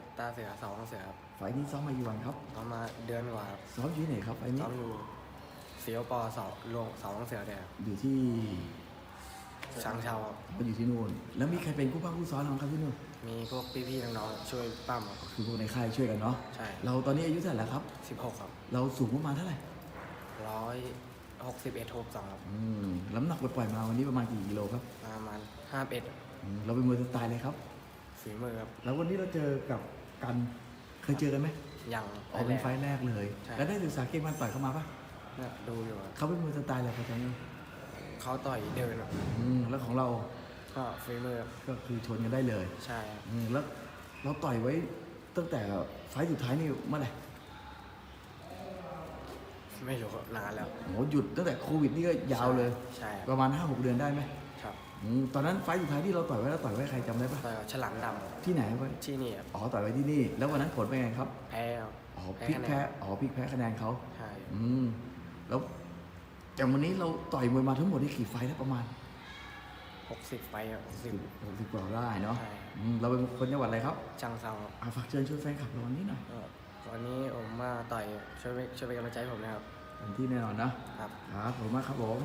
ชรตาเสือสองเสือครับไฟล์นี้ซ้อมมากี่วันครับประมาณเดือนกว่าครับซ้อมอยู่ที่ไหนครับไฟล์นี้ซ้อมอยู่เสียวปอสองลงสองเสือเนี่ยครับอยู่ที่ช้างเชาครับเขาอยู่ที่นู่น แล้วมีใครเป็นคู่บ้างคู่ซ้อนเราครับที่นู่นมีพวกพี่ๆน้องๆช่วยปั้มครับ คือพวกในค่ายช่วยกันเนาะใช่ เราตอนนี้อายุเท่าไหร่แล้วครับสิบหกครับเราสูงประมาณเท่าไหร่ร้อยหกสิบเอ็ดหกสองครับอืมน้ำหนักปล่อยๆมาวันนี้ประมาณกี่กิโลครับประมาณห้าเอ็ดอืมเราเป็นมวยสไตล์เลยครับ ฝีมือครับ แล้ววันนี้เราเจอกับกันเคยเจอกันไหมยังอ๋อเป็นไฟล์แรกเลย ใช่ แล้วได้ศึกษาเกมการต่อยเข้ามาปะเนี่ยดูอยู่ครับเขาเป็นมวยสไตล์อะไรครับตอนนี้เขาต่อยเดินครับอืมแล้วของเราก็ฝีมือครับก็คือชนกันได้เลยใช่ครับอืมแล้วเราต่อยไว้ตั้งแต่ไฟล์สุดท้ายนี่เมื่อไหร่ไม่รู้ครับนานแล้วโหหยุดตั้งแต่โควิดนี่ก็ยาวเลย ใช่คปรับระมาณ5้าหกเดือนได้ไหมครับ อืมตอนนั้นไฟล์สุดท้ายที่เราต่อยไว้เราต่อยไว้ใครจำได้ปะต่อยกับฉลามดำครับที่ไหนไว้ที่นี่ครับอ๋อต่อยไว้ที่นี่ แล้ววันนั้นผลเป็นไงครับแพ้ครับอ๋อพลิกคะแพ้นนอ๋อพลิกแพ้คะแนนเขาใช่อืมแล้วจากวันนี้เราต่อยมวยมาทั้งหมดนี่กี่ไฟล์แล้วประมาณหกสิบไปครับหกสิบ หกสิบกว่าได้เนาะใช่ อืมเราเป็นคนจังหวัดอะไรครับจังเซาครับอาฝากเชิญชวนแฟนคลับเราวันนี้หน่อยก็วันนี้ผมมาต่อยช่วยช่วยเป็นกำลังใจให้ผมนะครับเต็มที่แน่นอนนะ ครับ ครับขอบคุณมากครับผม